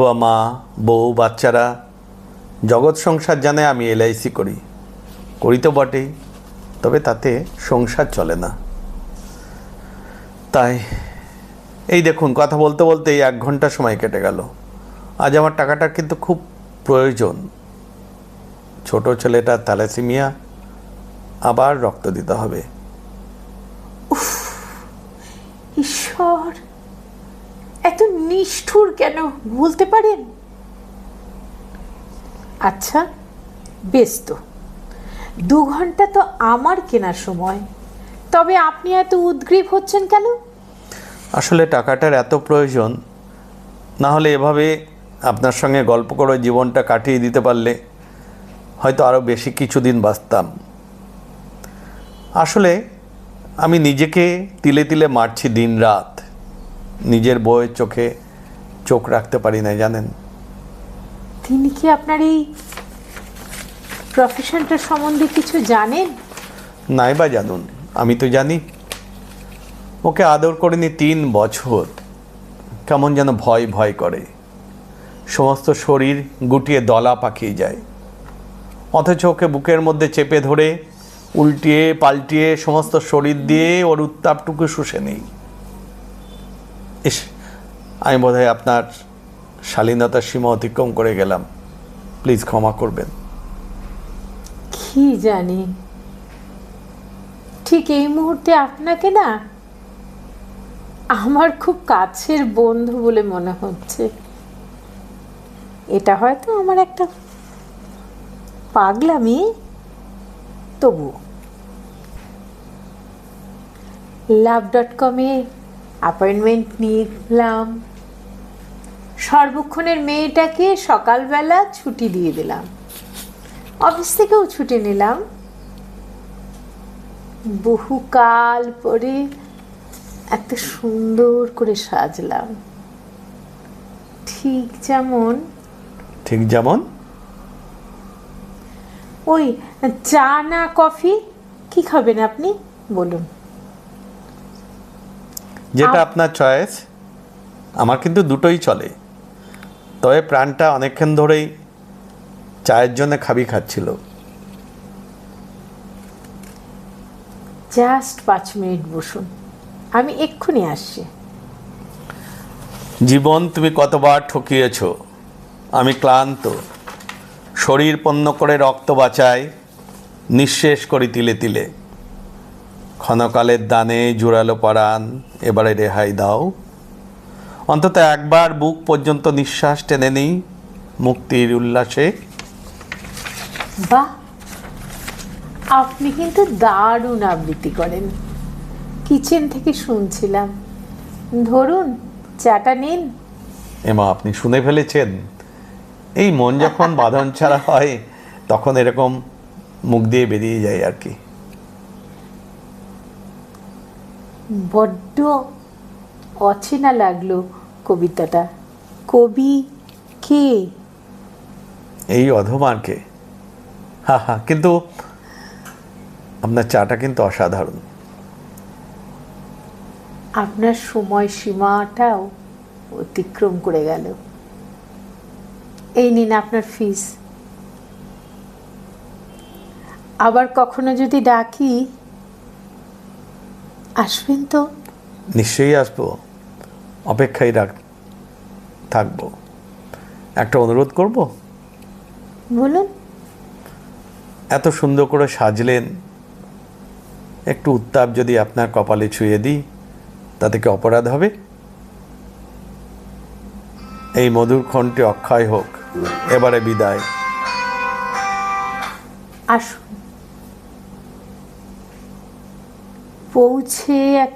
বাবা মা, বউ, বাচ্চারা, জগৎ সংসার জানে আমি এলআইসি করি। করি তো বটেই, তবে তাতে সংসার চলে না। তাই, এই দেখুন, কথা বলতে বলতে এই এক ঘণ্টা সময় কেটে গেল। আজ আমার টাকাটার কিন্তু খুব প্রয়োজন। ছোট ছেলেটা থ্যালাসিমিয়া, আবার রক্ত দিতে হবে। ঈশ্বর! এত নিষ্ঠুর কেন? বলতে পারেন? আচ্ছা বেশ তো। দু ঘণ্টা তো আমার কেনার সময়। তবে আপনি এত উদ্গ্রীব হচ্ছেন কেন? আসলে টাকাটার এত প্রয়োজন, না হলে এভাবে আপনার সঙ্গে গল্প করে জীবনটা কাটিয়ে দিতে পারলে হয়তো আরও বেশি কিছুদিন বাঁচতাম। আসলে আমি নিজেকে তিলে তিলে মারছি দিন রাত নিজের বইয়ের চোখে চোখ রাখতে পারি না জানেন? তিনি কি আপনার এই প্রফেশনটার সম্বন্ধে কিছু জানেন? নাই বা জানুন আমি তো জানি। ওকে আদর করিনি তিন বছর। কেমন যেন ভয় ভয় করে। সমস্ত শরীর গুটিয়ে দলা পাকিয়ে যায়। অথচ ওকে বুকের মধ্যে চেপে ধরে উল্টিয়ে পাল্টিয়ে সমস্ত শরীর দিয়ে ওর উত্তাপটুকু শুষে নেই। ইস, আমি বোধহয় আপনার শালীনতার সীমা অতিক্রম করে গেলাম। প্লিজ ক্ষমা করবেন। কি জানি। ঠিক এই মুহূর্তে আপনাকে না আমার খুব কাছের বন্ধু বলে মনে হচ্ছে। এটা হয়তো আমার একটা পাগলামি। তবু লাভ ডট কমে অ্যাপয়েন্টমেন্ট নিলাম। সর্বক্ষণের মেয়েটাকে সকালবেলা ছুটি দিয়ে দিলাম। অফিস থেকেও ছুটি নিলাম। বহুকাল পরে এত সুন্দর করে সাজলাম। ঠিক যেমন ঠিক যেমন? ওই চা না কফি? কি খাবেন আপনি? বলুন। যেটা আপনার চয়েস আমার কিন্তু দুটোই চলে। তবে প্রাণটা অনেকক্ষণ ধরেই চায়ের জন্য খাবি খাচ্ছিল। জাস্ট পাঁচ মিনিট বসুন। আমি এক্ষুনি আসছি। জীবন তুমি কতবার ঠকিয়েছ? আমি ক্লান্ত। শরীর পণ্য করে রক্ত বাঁচাই নিঃশেষ করি তিলে তিলে। ক্ষণকালের দানে জোরালো পরাণ এবারে রেহাই দাও। অন্তত একবার বুক পর্যন্ত নিঃশ্বাস টেনে নিই মুক্তির উল্লাসে। বাহ! আপনি কিন্তু দারুণ আবৃত্তি করেন। কিচেন থেকে শুনছিলাম। ধরুন চাটা নিন। এমা আপনি শুনে ফেলেছেন। এই মন যখন বাঁধন ছাড়া হয় তখন এরকম মুখ দিয়ে বেরিয়ে যায় আর কি। বড্ড অচেনা লাগল কবিতাটা। কবি কে? এই অধমারকে হা হা কিন্তু আপনার চাটা কিন্তু অসাধারণ। আপনার সময় সীমাটাও অতিক্রম করে গেল। এই নিন আপনার ফিস আবার কখনো যদি ডাকি আসবেন তো? নিশ্চয়ই আসব। অপেক্ষায় রাখ থাকব। একটা অনুরোধ করব? বলুন। এত সুন্দর করে সাজলেন। একটু উত্তাপ যদি আপনার কপালে ছুঁয়ে দিই তাতে কি অপরাধ হবে? এই মধুর ক্ষণটি অক্ষয় হোক এবারে বিদায়। আসুন। পৌঁছে এক